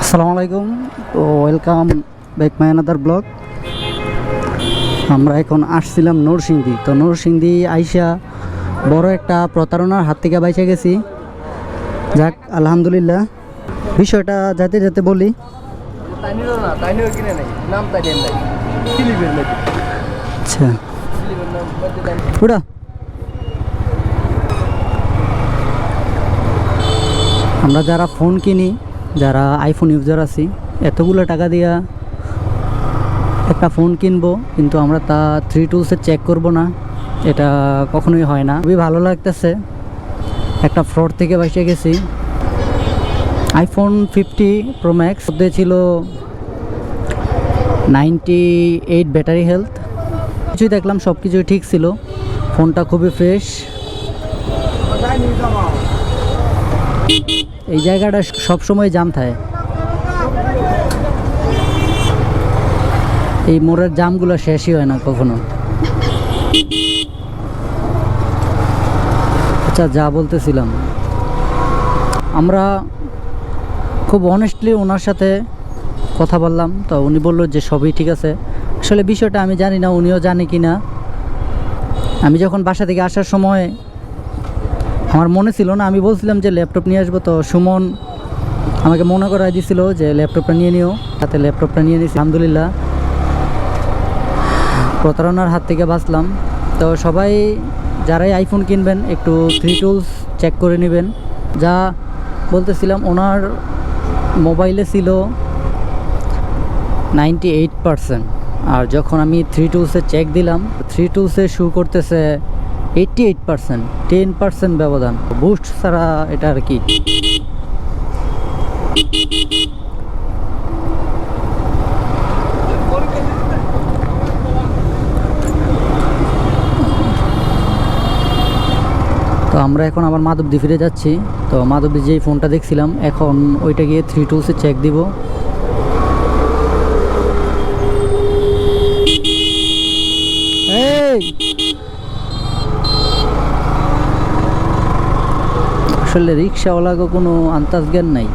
আসসালামু আলাইকুম তো welcome back my another blog. আমরা এখন আসছিলাম নরসিংদী। তো নরসিংদী আইসা বড় একটা প্রতারণার হাত থেকে বাইচে গেছি। যাক আলহামদুলিল্লাহ। বিষয়টা যাতে যাতে বলি। আচ্ছা। উড়া। আমরা যারা ফোন কিনি, যারা আইফোন ইউজার আছি, এতগুলো টাকা দিয়া একটা ফোন কিনবো, কিন্তু আমরা তা থ্রি টুলসে চেক করব না, এটা কখনোই হয় না। খুবই ভালো লাগতেছে, একটা ফ্রড থেকে বাঁচিয়ে গেছি। আইফোন ফিফটি প্রো ম্যাক্স ছিল নাইনটি এইট ব্যাটারি হেলথ কিছুই দেখলাম সব কিছুই ঠিক ছিল। ফোনটা খুবই ফ্রেশ এই জায়গাটা সবসময় জাম থাকে। এই মোড়ের জামগুলো শেষই হয় না কখনো। আচ্ছা যা বলতেছিলাম। আমরা খুব অনেস্টলি ওনার সাথে কথা বললাম, তো উনি বলল যে সবই ঠিক আছে। আসলে বিষয়টা আমি জানি না, উনিও জানে কি না আমি যখন বাসা থেকে আসার সময় আমার মনে ছিল না, আমি বলছিলাম যে ল্যাপটপ নিয়ে আসব তো সুমন আমাকে মনে করাই দিছিল যে ল্যাপটপটা নিয়ে নিও, তাতে ল্যাপটপটা নিয়ে নিয়েছি আলহামদুলিল্লাহ। প্রতারণার হাত থেকে বাঁচলাম। তো সবাই যারাই আইফোন কিনবেন, একটু থ্রি টুলস চেক করে নেবেন। যা বলতেছিলাম, ওনার মোবাইলে ছিল নাইনটি এইট পারসেন্ট আর যখন আমি থ্রি টুলসে চেক দিলাম থ্রি টুলসে শু করতেছে eighty eight percent ten percent ব্যবধান। বুস্ট ছাড়া এটা আর কি? তো আমরা এখন আবার মাধবদী ফিরে যাচ্ছি। তো মাধবদী যেই ফোনটা দেখছিলাম, এখন ওইটা গিয়ে থ্রি টুলসে চেক দিব। আসলে রিক্সাওয়ালাকে কোনো আন্তাজ জ্ঞান নাই।